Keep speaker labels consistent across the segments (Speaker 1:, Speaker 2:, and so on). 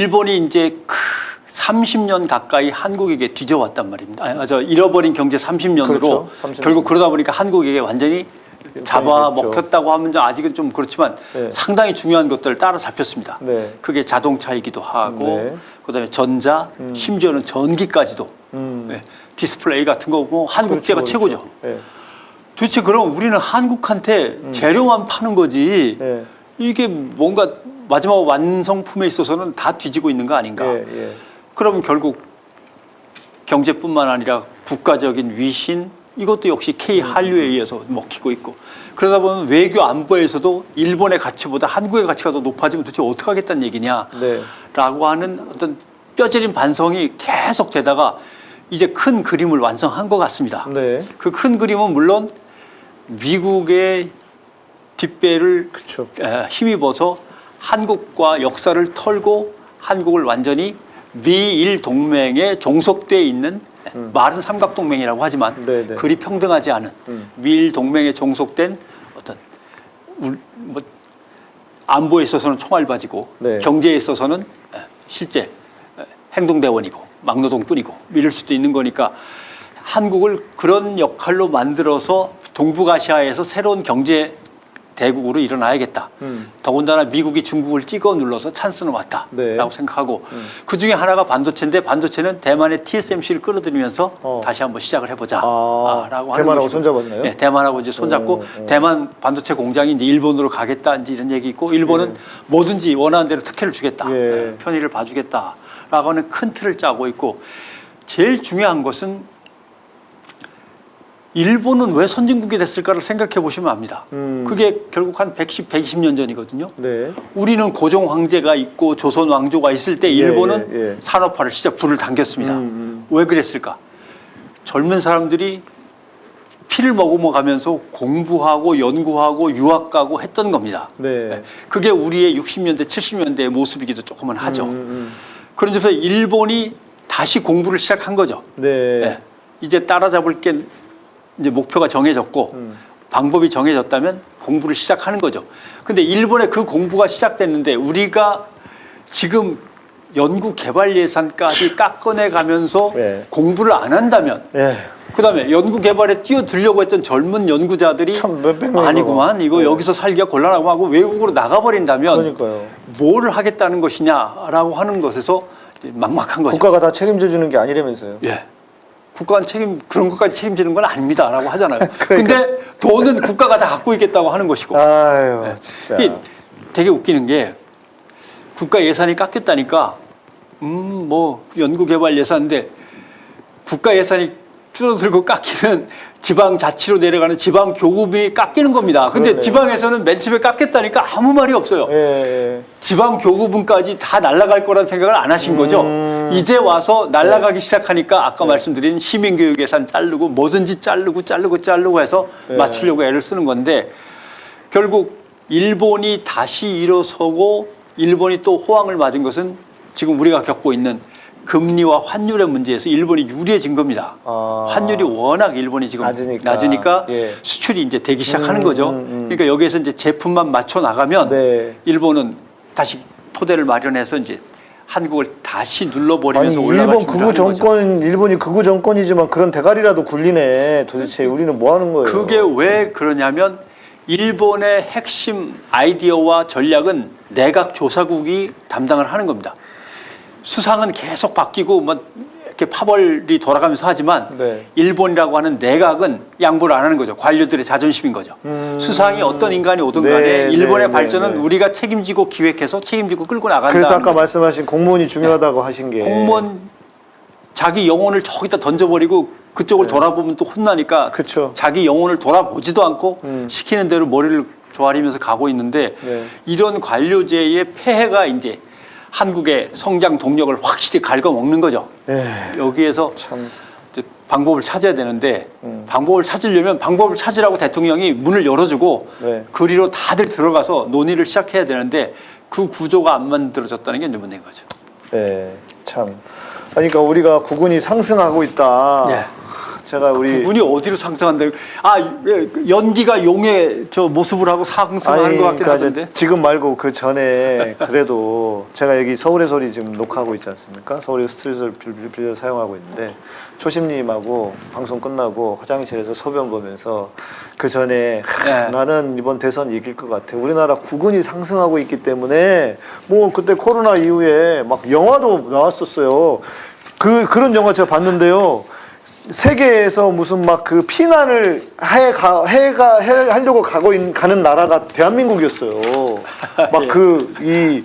Speaker 1: 일본이 이제 크 30년 가까이 한국에게 뒤져왔단 말입니다. 아, 저 잃어버린 경제 30년으로
Speaker 2: 그렇죠. 30년.
Speaker 1: 결국 그러다 보니까 한국에게 완전히 잡아
Speaker 2: 됐죠.
Speaker 1: 먹혔다고 하면 좀 아직은 좀 그렇지만
Speaker 2: 네.
Speaker 1: 상당히 중요한 것들을 따라 잡혔습니다.
Speaker 2: 네.
Speaker 1: 그게 자동차이기도 하고
Speaker 2: 네.
Speaker 1: 그다음에 전자, 심지어는 전기까지도
Speaker 2: 음.
Speaker 1: 네, 디스플레이 같은 거뭐 한국제가
Speaker 2: 그렇죠,
Speaker 1: 최고죠.
Speaker 2: 그렇죠. 네.
Speaker 1: 도대체 그럼 우리는 한국한테 재료만 파는 거지
Speaker 2: 네.
Speaker 1: 이게 뭔가 마지막 완성품에 있어서는 다 뒤지고 있는 거 아닌가?
Speaker 2: 예, 예.
Speaker 1: 그러면 결국 경제뿐만 아니라 국가적인 위신 이것도 역시 K 한류에 의해서 먹히고 있고 그러다 보면 외교 안보에서도 일본의 가치보다 한국의 가치가 더 높아지면 도대체 어떻게 하겠다는 얘기냐라고
Speaker 2: 네.
Speaker 1: 하는 어떤 뼈저린 반성이 계속 되다가 이제 큰 그림을 완성한 것 같습니다.
Speaker 2: 네.
Speaker 1: 그 큰 그림은 물론 미국의 뒷배를
Speaker 2: 그렇죠.
Speaker 1: 에, 힘입어서 한국과 역사를 털고 한국을 완전히 미일 동맹에 종속돼 있는 말은 삼각동맹이라고 하지만
Speaker 2: 음. 네, 네.
Speaker 1: 그리 평등하지 않은
Speaker 2: 음.
Speaker 1: 미일 동맹에 종속된 어떤 울- 뭐 안보에 있어서는 총알바지고
Speaker 2: 네.
Speaker 1: 경제에 있어서는 에, 실제 에, 행동대원이고 막노동뿐이고 이럴 수도 있는 거니까 한국을 그런 역할로 만들어서 동북아시아에서 새로운 경제 대국으로 일어나야겠다.
Speaker 2: 음.
Speaker 1: 더군다나 미국이 중국을 찍어 눌러서 찬스는 왔다라고
Speaker 2: 네.
Speaker 1: 생각하고 그 중에 하나가 반도체인데 반도체는 대만의 TSMC를 끌어들이면서
Speaker 2: 어.
Speaker 1: 다시 한번 시작을 해보자.
Speaker 2: 아,
Speaker 1: 라고 하는
Speaker 2: 대만하고. 손잡았나요?
Speaker 1: 네, 대만하고 이제 손잡고
Speaker 2: 오, 오.
Speaker 1: 대만 반도체 공장이 이제 일본으로 가겠다 이제 이런 얘기 있고 일본은 뭐든지 원하는 대로 특혜를 주겠다.
Speaker 2: 예.
Speaker 1: 네, 편의를 봐주겠다라고 하는 큰 틀을 짜고 있고 제일 중요한 것은 일본은 왜 선진국이 됐을까를 생각해 보시면 압니다.
Speaker 2: 음.
Speaker 1: 그게 결국 한 110, 120년 전이거든요.
Speaker 2: 네.
Speaker 1: 우리는 고종 황제가 있고 조선 왕조가 있을 때
Speaker 2: 예,
Speaker 1: 일본은
Speaker 2: 예, 예.
Speaker 1: 산업화를 시작 불을 당겼습니다.
Speaker 2: 음, 음.
Speaker 1: 왜 그랬을까? 젊은 사람들이 피를 머금어 가면서 공부하고 연구하고 유학 가고 했던 겁니다.
Speaker 2: 네.
Speaker 1: 그게 우리의 60년대, 70년대의 모습이기도 조금은 하죠.
Speaker 2: 음, 음,
Speaker 1: 그런 점에서 일본이 다시 공부를 시작한 거죠.
Speaker 2: 음. 네.
Speaker 1: 예. 이제 따라잡을 게 이제 목표가 정해졌고
Speaker 2: 음.
Speaker 1: 방법이 정해졌다면 공부를 시작하는 거죠. 근데 일본의 그 공부가 시작됐는데 우리가 지금 연구 개발 예산까지 깎아내 가면서
Speaker 2: 네.
Speaker 1: 공부를 안 한다면
Speaker 2: 예.
Speaker 1: 그다음에 연구 개발에 뛰어들려고 했던 젊은 연구자들이
Speaker 2: 참 몇백 명이
Speaker 1: 아니구만 이거
Speaker 2: 네.
Speaker 1: 여기서 살기가 곤란하고 하고 외국으로 나가버린다면
Speaker 2: 그러니까요.
Speaker 1: 뭘 하겠다는 것이냐라고 하는 것에서 막막한 거죠.
Speaker 2: 국가가 다 책임져 주는 게 아니라면서요.
Speaker 1: 예. 국가는 책임 그런 것까지 책임지는 건 아닙니다라고 하잖아요.
Speaker 2: 그러니까.
Speaker 1: 근데 돈은 국가가 다 갖고 있겠다고 하는 것이고.
Speaker 2: 아유,
Speaker 1: 예.
Speaker 2: 진짜.
Speaker 1: 이게 되게 웃기는 게 국가 예산이 깎였다니까 음 뭐 연구 개발 예산인데 국가 예산이 줄어들고 깎이면 지방 자치로 내려가는 지방 교급이 깎이는 겁니다. 근데
Speaker 2: 그러네요.
Speaker 1: 지방에서는 맨 처음에 깎였다니까 아무 말이 없어요.
Speaker 2: 예, 예.
Speaker 1: 지방 교구분까지 다 날아갈 거라는 생각을 안 하신 거죠.
Speaker 2: 음.
Speaker 1: 이제 와서 날아가기 시작하니까 아까 말씀드린 시민교육 예산 자르고 뭐든지 자르고 자르고 자르고 해서
Speaker 2: 네.
Speaker 1: 맞추려고 애를 쓰는 건데 결국 일본이 다시 일어서고 일본이 또 호황을 맞은 것은 지금 우리가 겪고 있는 금리와 환율의 문제에서 일본이 유리해진 겁니다.
Speaker 2: 아.
Speaker 1: 환율이 워낙 일본이 지금
Speaker 2: 낮으니까.
Speaker 1: 낮으니까
Speaker 2: 예.
Speaker 1: 수출이 이제 되기 시작하는
Speaker 2: 음,
Speaker 1: 거죠.
Speaker 2: 음, 음.
Speaker 1: 그러니까 여기에서 이제 제품만 맞춰 나가면
Speaker 2: 네.
Speaker 1: 일본은 다시 토대를 마련해서 이제 한국을 다시
Speaker 2: 아니
Speaker 1: 눌러버리면서 올라갈
Speaker 2: 일본
Speaker 1: 준비를
Speaker 2: 극우
Speaker 1: 하는 거죠.
Speaker 2: 정권 일본이 극우 정권이지만 그런 대가리라도 굴리네. 도대체 우리는 뭐 하는 거예요?
Speaker 1: 그게 왜 그러냐면 일본의 핵심 아이디어와 전략은 내각 조사국이 담당을 하는 겁니다. 수상은 계속 바뀌고 뭐 이렇게 파벌이 돌아가면서 하지만
Speaker 2: 네.
Speaker 1: 일본이라고 하는 내각은 양보를 안 하는 거죠. 관료들의 자존심인 거죠.
Speaker 2: 음.
Speaker 1: 수상이 어떤 인간이 오든
Speaker 2: 네,
Speaker 1: 간에 일본의
Speaker 2: 네,
Speaker 1: 발전은
Speaker 2: 네, 네.
Speaker 1: 우리가 책임지고 기획해서 책임지고 끌고 나간다.
Speaker 2: 그래서 아까 말씀하신 공무원이 중요하다고 하신 게
Speaker 1: 공무원 자기 영혼을 저기다 던져버리고 그쪽을 돌아보면 또 혼나니까
Speaker 2: 네. 그쵸.
Speaker 1: 자기 영혼을 돌아보지도 않고
Speaker 2: 음.
Speaker 1: 시키는 대로 머리를 조아리면서 가고 있는데
Speaker 2: 네.
Speaker 1: 이런 관료제의 폐해가 이제 한국의 성장 동력을 확실히 갉아먹는 거죠.
Speaker 2: 예.
Speaker 1: 여기에서
Speaker 2: 참
Speaker 1: 이제 방법을 찾아야 되는데
Speaker 2: 음.
Speaker 1: 방법을 찾으려면 방법을 찾으라고 대통령이 문을 열어주고
Speaker 2: 네.
Speaker 1: 그리로 다들 들어가서 논의를 시작해야 되는데 그 구조가 안 만들어졌다는 게 이제 문제인 거죠.
Speaker 2: 예. 참. 아니, 그러니까 우리가 국군이 상승하고 있다.
Speaker 1: 네.
Speaker 2: 제가 우리
Speaker 1: 구분이 어디로 상승한다? 아 예, 그 연기가 용의 저 모습을 하고 상승하는 것 같긴
Speaker 2: 그러니까
Speaker 1: 하던데.
Speaker 2: 지금 말고 그 전에 그래도 제가 여기 서울의 소리 지금 녹화하고 있지 않습니까? 서울의 스튜디오를 빌- 빌려 사용하고 있는데 초심님하고 방송 끝나고 화장실에서 소변 보면서 그 전에 하,
Speaker 1: 네.
Speaker 2: 나는 이번 대선 이길 것 같아. 우리나라 국군이 상승하고 있기 때문에 뭐 그때 코로나 이후에 막 영화도 나왔었어요. 그 그런 영화 제가 봤는데요. 세계에서 무슨 막 그 피난을 해가 해가 해 하려고 가고 있는 가는 나라가 대한민국이었어요. 막
Speaker 1: 예.
Speaker 2: 그이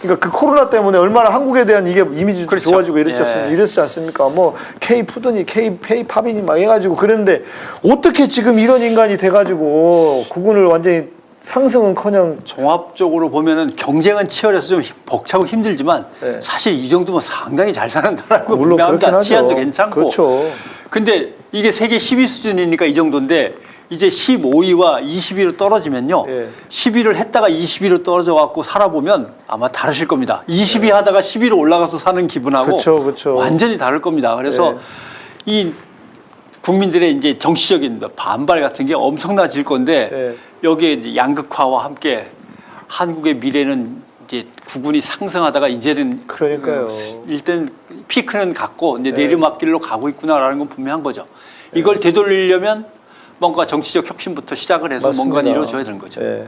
Speaker 2: 그러니까 그 코로나 때문에 얼마나 한국에 대한 이게 이미지도
Speaker 1: 그렇죠.
Speaker 2: 좋아지고 이랬지
Speaker 1: 예.
Speaker 2: 않습니까? 이랬지 않습니까? 뭐 K 푸드니 K K 팝이니 막 해가지고 그랬는데 어떻게 지금 이런 인간이 돼가지고 국군을 완전히 상승은커녕
Speaker 1: 종합적으로 보면은 경쟁은 치열해서 좀 힘- 벅차고 힘들지만
Speaker 2: 네.
Speaker 1: 사실 이 정도면 상당히 잘 사는 나라고
Speaker 2: 물론 그렇긴. 하죠.
Speaker 1: 치안도 괜찮고.
Speaker 2: 그렇죠.
Speaker 1: 근데 이게 세계 10위 수준이니까 이 정도인데 이제 15위와 20위로 떨어지면요.
Speaker 2: 예.
Speaker 1: 10위를 했다가 20위로 떨어져 갖고 살아보면 아마 다르실 겁니다. 20위 하다가 10위로 올라가서 사는 기분하고
Speaker 2: 네. 그쵸, 그쵸.
Speaker 1: 완전히 다를 겁니다. 그래서
Speaker 2: 예.
Speaker 1: 이 국민들의 이제 정치적인 반발 같은 게 엄청나질 건데
Speaker 2: 예.
Speaker 1: 여기에 이제 양극화와 함께 한국의 미래는 이제 구군이 상승하다가 이제는
Speaker 2: 그러니까요.
Speaker 1: 어, 일단 피크는 갔고 이제
Speaker 2: 네.
Speaker 1: 내리막길로 가고 있구나라는 건 분명한 거죠. 이걸 되돌리려면 뭔가 정치적 혁신부터 시작을 해서 뭔가. 이루어져야 되는 거죠.
Speaker 2: 예.